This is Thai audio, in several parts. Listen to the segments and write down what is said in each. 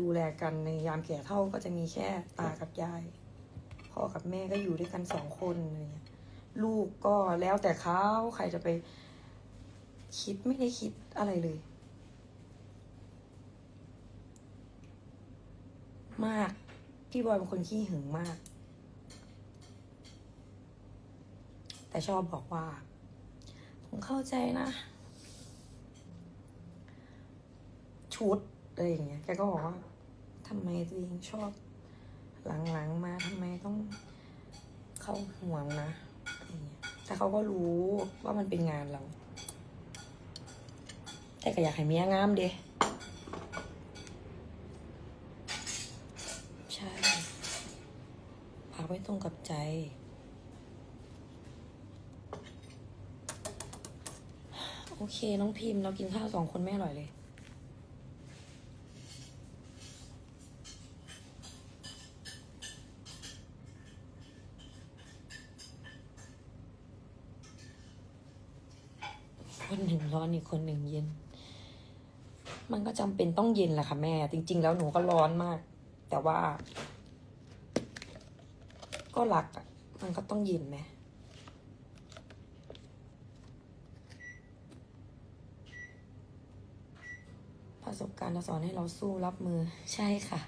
ดูแลกันในยามแก่เท่าก็จะมีแค่ตากับยายพ่อกับแม่ก็อยู่ด้วยกันสองคนอะไรเงี้ยลูกก็แล้วแต่เขาใครจะไปคิดไม่ได้คิดอะไรเลย มาก พี่บอยเป็นคนขี้หึงมาก แต่ชอบบอกว่า ผมเข้าใจนะ ชุด อะไรอย่างเงี้ยแกก็บอกว่าทำไมตัวเองชอบ หลังๆมาทำไมต้องเข้าห่วงนะอะไรเงี้ยแต่เขาก็รู้ว่ามันเป็นงานเรา แต่ก็อยากให้เมียงามเด้ใช่ฝากไว้ตรงกับใจโอเค น้องพิมพ์เรากินข้าวสองคนไม่อร่อยเลย คนหนึ่งร้อนอีกคนหนึ่งเย็น มันก็จำเป็นต้องเย็นแหละค่ะแม่ จริง ๆ แล้วหนูก็ร้อนมาก แต่ว่า ก็รักมันก็ต้องเย็นไหมประสบการณ์สอนให้เราสู้รับมือใช่ค่ะ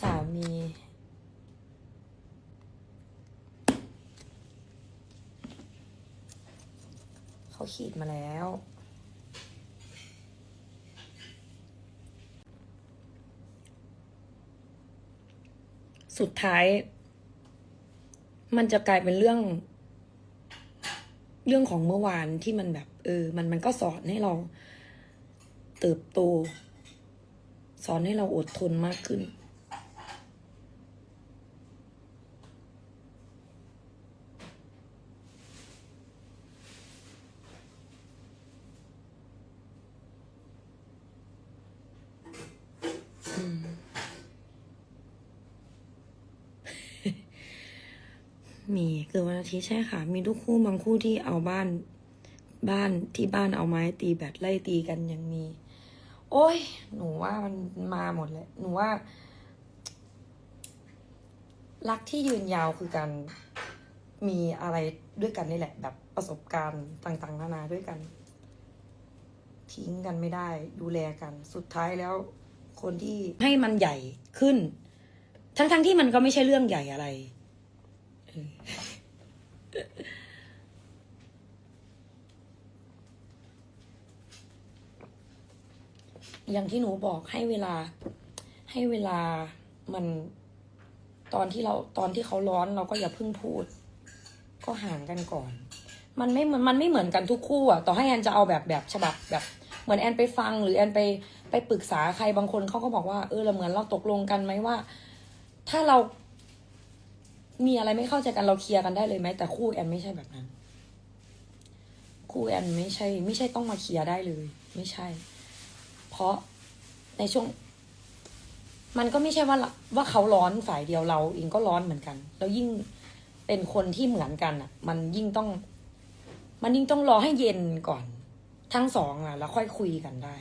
สามี เขาขีดมาแล้ว สุดท้าย มันจะกลายเป็นเรื่อง เรื่องของเมื่อวานที่มันแบบ เออ มันมันก็สอนให้เรา เติบโต สอนให้เราอดทนมากขึ้น มีเกิดวันอาทิตย์ใช่ค่ะ มีทุกคู่บางคู่ที่เอาบ้านบ้านที่บ้านเอาไม้ตีแบตไล่ตีกันยังมี โอ้ย หนูว่ามันมาหมดเลยหนูว่า รักที่ยืนยาวคือการมีอะไรด้วยกันนี่แหละ แบบประสบการณ์ต่าง ๆ นานาด้วยกัน ทิ้งกันไม่ได้ ดูแลกัน สุดท้ายแล้ว คนที่ให้มันใหญ่ขึ้น ทั้งๆที่มันก็ไม่ใช่เรื่องใหญ่อะไร อย่างที่หนูบอกให้เวลา ให้เวลามันตอนที่เราตอนที่เขาร้อนเราก็อย่าเพิ่งพูด ก็ห่างกันก่อน มันไม่มือนมันไม่เหมือนกันทุกคู่อะต่อให้แอนจะเอาแบบแบบฉบับแบบเหมือนแอนไปฟัง หรือแอนไปไปปรึกษาใครบางคนเขาก็บอกว่าเออเราเหมือนเราตกลงกันไหมว่า ถ้าเรา มีอะไรไม่เข้าใจกันเราเคลียร์กันได้เลยไหมแต่คู่แอนไม่ใช่แบบนั้น คู่แอนไม่ใช่ ไม่ใช่ต้องมาเคลียร์ได้เลย ไม่ใช่ เพราะในช่วง มันก็ไม่ใช่ว่าว่าเขาร้อนฝ่ายเดียวเราเองก็ร้อนเหมือนกัน แล้วยิ่งเป็นคนที่เหมือนกันอะ มันยิ่งต้อง มันยิ่งต้องรอให้เย็นก่อน ทั้งสองอะ แล้วค่อยคุยกันได้